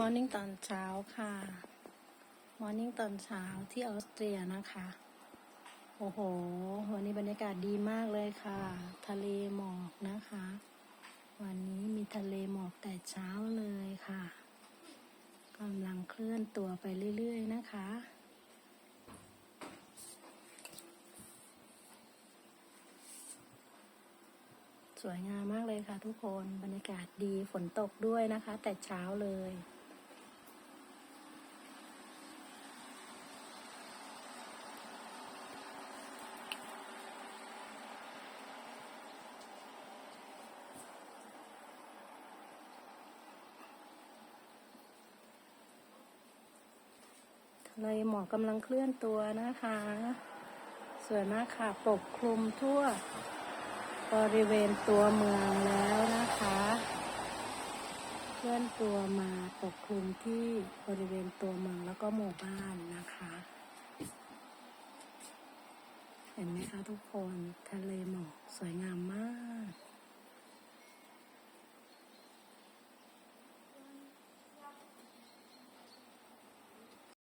มอร์นิ่งตอนเช้าค่ะ มอร์นิ่งตอนเช้าที่ออสเตรียนะคะ โอ้โห วันนี้บรรยากาศดีมากเลยค่ะ ทะเลหมอกนะคะ วันนี้มีทะเลหมอกแต่เช้าเลยค่ะกำลังเคลื่อนตัวไปเรื่อย ๆ นะคะสวยงามมากเลยค่ะทุกคน บรรยากาศดีฝนตกด้วยนะคะ แต่เช้าเลย ทะเลหมอกกำลังเคลื่อนตัวนะคะ สวยมากค่ะ ปกคลุมทั่วบริเวณตัวเมืองแล้วนะคะ เคลื่อนตัวมาปกคลุมที่บริเวณตัวเมืองแล้วก็หมู่บ้านนะคะ เห็นไหมคะทุกคนทะเลหมอกสวยงามมาก